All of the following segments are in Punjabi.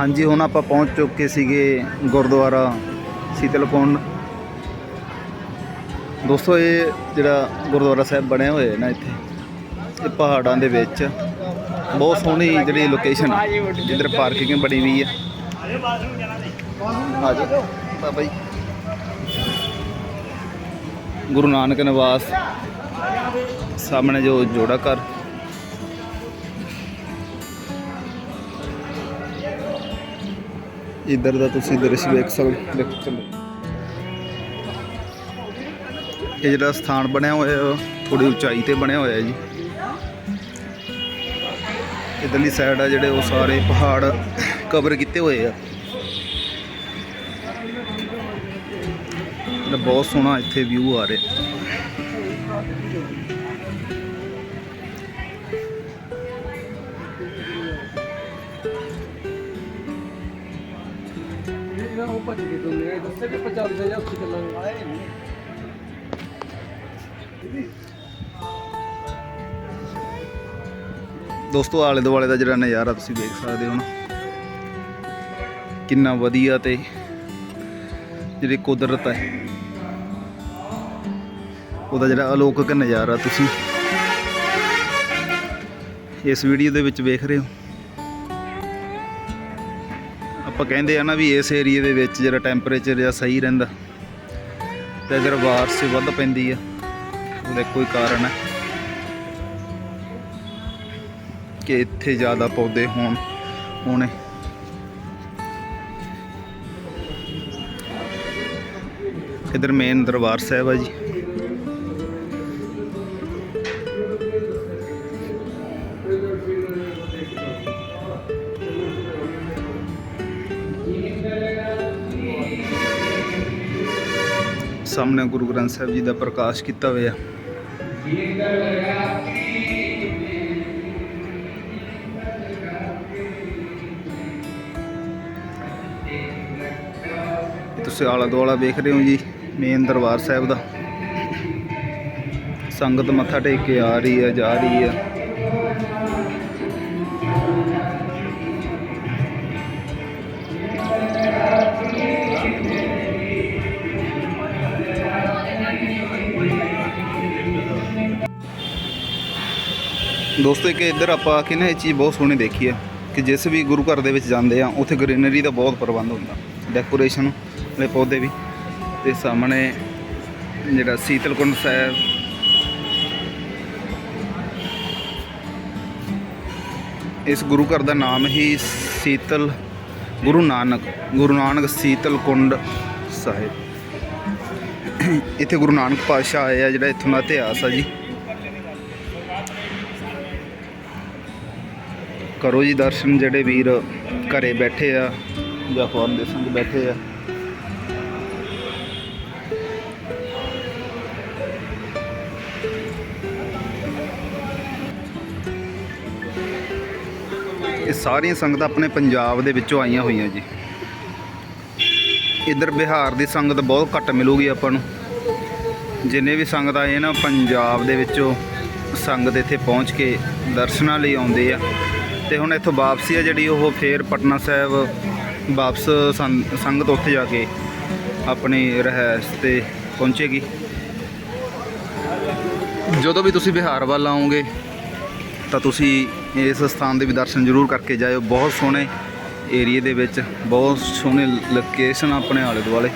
ਹਾਂਜੀ, ਹੁਣ ਆਪਾਂ ਪਹੁੰਚ ਚੁੱਕੇ ਸੀਗੇ ਗੁਰਦੁਆਰਾ ਸੀਤਲਕੁੰਡ। ਦੋਸਤੋ, ਇਹ ਜਿਹੜਾ ਗੁਰਦੁਆਰਾ ਸਾਹਿਬ ਬਣਿਆ ਹੋਇਆ ਹੈ ਨਾ ਇੱਥੇ, ਇਹ ਪਹਾੜਾਂ ਦੇ ਵਿੱਚ ਬਹੁਤ ਸੋਹਣੀ ਜਿਹੜੀ ਲੋਕੇਸ਼ਨ ਜਿੱਧਰ ਪਾਰਕਿੰਗ ਬਣੀ ਹੋਈ ਹੈ ਆ ਜਾਓ, ਬਾਬਾ ਜੀ। ਗੁਰੂ ਨਾਨਕ ਨਿਵਾਸ, ਸਾਹਮਣੇ ਜੋ ਜੋੜਾ ਘਰ। ਇੱਧਰ ਦਾ ਤੁਸੀਂ ਦ੍ਰਿਸ਼ ਵੇਖ ਸਕਦੇ ਦੇਖ ਚਲੋ। ਇਹ ਜਿਹੜਾ ਸਥਾਨ ਬਣਿਆ ਹੋਇਆ ਥੋੜੀ ਉਚਾਈ ਤੇ ਬਣਿਆ ਹੋਇਆ ਜੀ। ਇਧਰਲੀ ਸਾਈਡ ਆ ਜਿਹੜੇ ਉਹ ਸਾਰੇ ਪਹਾੜ ਕਵਰ ਕੀਤੇ ਹੋਏ ਆ। ਇਹਦਾ ਬਹੁਤ ਸੋਹਣਾ ਇੱਥੇ ਵਿਊ ਆ ਰਿਹਾ। ਉਹ ਭੱਜ ਕੇ ਦੁਨੀਆ ਦੱਸੇ ਕਿ 50 ਜਾਂ ਉੱਥੇ ਚੱਲਾਂਗੇ? ਆਏ ਨਹੀਂ। ਦੋਸਤੋ ਆਲੇ ਦੁਆਲੇ ਦਾ ਜਿਹੜਾ ਨਜ਼ਾਰਾ ਤੁਸੀਂ ਦੇਖ ਸਕਦੇ ਹੋ ਨਾ ਕਿੰਨਾ ਵਧੀਆ ਤੇ ਜਿਹੜੀ ਕੁਦਰਤ ਹੈ ਉਹਦਾ ਜਿਹੜਾ ਅਲੌਕਿਕ ਨਜ਼ਾਰਾ ਤੁਸੀਂ ਇਸ ਵੀਡੀਓ ਦੇ ਵਿੱਚ ਵੇਖ ਰਹੇ ਹੋ। ਆਪਾਂ ਕਹਿੰਦੇ ਆ ਨਾ ਵੀ ਇਸ ਏਰੀਏ ਦੇ ਵਿੱਚ ਜਿਹੜਾ ਟੈਂਪਰੇਚਰ ਜਾਂ ਸਹੀ ਰਹਿੰਦਾ। ਤੇ ਅਗਰ ਬਾਰਿਸ਼ ਵੱਧ ਪੈਂਦੀ ਆ। ਉਹਦਾ ਕੋਈ ਕਾਰਨ ਹੈ ਕਿ ਇੱਥੇ ਜ਼ਿਆਦਾ ਪੌਦੇ ਹੋਣ, ਹੋਣੇ। ਇਧਰ ਮੇਨ ਦਰਬਾਰ ਸਾਹਿਬ ਆ ਜੀ। ਸਾਹਮਣੇ ਗੁਰੂ ਗ੍ਰੰਥ ਸਾਹਿਬ ਜੀ ਦਾ ਪ੍ਰਕਾਸ਼ ਕੀਤਾ ਹੋਇਆ। ਤੁਸੀਂ ਆਲਾ ਦੁਆਲਾ ਵੇਖ ਰਹੇ ਹੋ ਜੀ ਮੇਨ ਦਰਬਾਰ ਸਾਹਿਬ ਦਾ। ਸੰਗਤ ਮੱਥਾ ਟੇਕ ਕੇ ਆ ਰਹੀ ਹੈ, ਜਾ ਰਹੀ ਹੈ। ਦੋਸਤੋ, ਇੱਕ ਇੱਧਰ ਆਪਾਂ ਆ ਕੇ ਨਾ ਇਹ ਚੀਜ਼ ਬਹੁਤ ਸੋਹਣੀ ਦੇਖੀ ਹੈ ਕਿ ਜਿਸ ਵੀ ਗੁਰੂ ਘਰ ਦੇ ਵਿੱਚ ਜਾਂਦੇ ਆ, ਉੱਥੇ ਗ੍ਰੀਨਰੀ ਦਾ ਬਹੁਤ ਪ੍ਰਬੰਧ ਹੁੰਦਾ ਡੈਕੋਰੇਸ਼ਨ ਵਾਲੇ ਪੌਦੇ ਵੀ। ਤੇ ਸਾਹਮਣੇ ਜਿਹੜਾ ਸੀਤਲਕੁੰਡ ਸਾਹਿਬ। ਇਸ ਗੁਰੂ ਘਰ ਦਾ ਨਾਮ ਹੀ ਸੀਤਲ, ਗੁਰੂ ਨਾਨਕ ਗੁਰੂ ਨਾਨਕ ਸੀਤਲਕੁੰਡ ਸਾਹਿਬ। ਇੱਥੇ ਗੁਰੂ ਨਾਨਕ ਪਾਤਸ਼ਾਹ ਆਏ ਆ, ਜਿਹੜਾ ਇੱਥੋਂ ਦਾ ਇਤਿਹਾਸ ਆ ਜੀ। ਕਰੋ ਜੀ ਦਰਸ਼ਨ ਜਿਹੜੇ ਵੀਰ ਘਰੇ ਬੈਠੇ ਆ ਜਾਂ ਫੋਨ ਦੇ ਸੰਗ ਬੈਠੇ ਆ। ਇਹ ਸਾਰੀਆਂ ਸੰਗਤਾਂ ਆਪਣੇ ਪੰਜਾਬ ਦੇ ਵਿੱਚੋਂ ਆਈਆਂ ਹੋਈਆਂ ਜੀ। ਇੱਧਰ ਬਿਹਾਰ ਦੀ ਸੰਗਤ ਬਹੁਤ ਘੱਟ ਮਿਲੂਗੀ ਆਪਾਂ ਨੂੰ। ਜਿੰਨੇ ਵੀ ਸੰਗਤ ਆਏ ਨਾ, ਪੰਜਾਬ ਦੇ ਵਿੱਚੋਂ ਸੰਗਤ ਇੱਥੇ ਪਹੁੰਚ ਕੇ ਦਰਸ਼ਨਾਂ ਲਈ ਆਉਂਦੇ ਆ। ਤੇ ਹੁਣ ਇੱਥੋਂ ਵਾਪਸੀ ਆ ਜਿਹੜੀ ਉਹ ਫੇਰ ਪਟਨਾ ਸਾਹਿਬ ਵਾਪਸ ਸੰਗਤ ਉੱਥੇ ਜਾ ਕੇ ਆਪਣੀ ਰਹਿਸ ਤੇ ਪਹੁੰਚੇਗੀ। ਜਦੋਂ ਵੀ ਤੁਸੀਂ ਬਿਹਾਰ ਵੱਲ ਆਉਂਗੇ ਤਾਂ ਤੁਸੀਂ ਇਸ ਸਥਾਨ ਦੇ ਵੀ ਦਰਸ਼ਨ ਜ਼ਰੂਰ ਕਰਕੇ ਜਾਇਓ। ਬਹੁਤ ਸੋਹਣੇ ਏਰੀਆ ਦੇ ਵਿੱਚ, ਬਹੁਤ ਸੋਹਣੇ ਲੋਕੇਸ਼ਨ ਆਪਣੇ ਆਲੇ ਦੁਆਲੇ।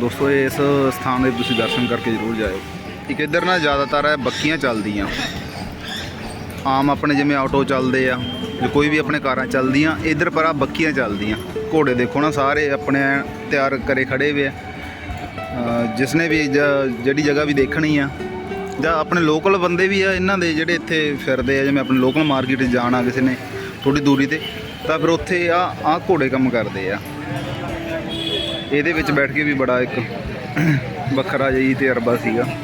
ਦੋਸਤੋ, ਇਸ ਸਥਾਨ ਦੇ ਤੁਸੀਂ ਦਰਸ਼ਨ ਕਰਕੇ ਜ਼ਰੂਰ ਜਾਇਓ। ਇੱਕ ਇਧਰ ਨਾਲ ਜ਼ਿਆਦਾਤਰ ਹੈ ਬੱਕੀਆਂ ਚੱਲਦੀਆਂ। ਆਮ ਆਪਣੇ ਜਿਵੇਂ ਆਟੋ ਚੱਲਦੇ ਆ ਜਾਂ ਕੋਈ ਵੀ ਆਪਣੇ ਕਾਰਾਂ ਚੱਲਦੀਆਂ ਇੱਧਰ ਪਰ ਆ ਬੱਕੀਆਂ ਚੱਲਦੀਆਂ। ਘੋੜੇ ਦੇਖੋ ਨਾ ਸਾਰੇ ਆਪਣੇ ਐਨ ਤਿਆਰ ਕਰੇ ਖੜੇ ਵੇ ਆ। ਅ, ਜਿਸਨੇ ਵੀ ਜ- ਜਿਹੜੀ ਜਗ੍ਹਾ ਵੀ ਦੇਖਣੀ ਆ ਜਾਂ ਆਪਣੇ ਲੋਕਲ ਬੰਦੇ ਵੀ ਆ ਇਹਨਾਂ ਦੇ ਜਿਹੜੇ ਇੱਥੇ ਫਿਰਦੇ ਆ ਜਿਵੇਂ ਆਪਣੇ ਲੋਕਲ ਮਾਰਕੀਟ ਜਾਣਾ ਕਿਸੇ ਨੇ ਥੋੜੀ ਦੂਰੀ ਤੇ ਤਾਂ ਫਿਰ ਉੱਥੇ ਆ ਆ ਘੋੜੇ ਕੰਮ ਕਰਦੇ ਆ। ਇਹਦੇ ਵਿੱਚ ਬੈਠ ਕੇ ਵੀ ਬੜਾ ਇੱਕ ਵੱਖਰਾ ਜਿਹੀ ਤਜਰਬਾ ਸੀਗਾ।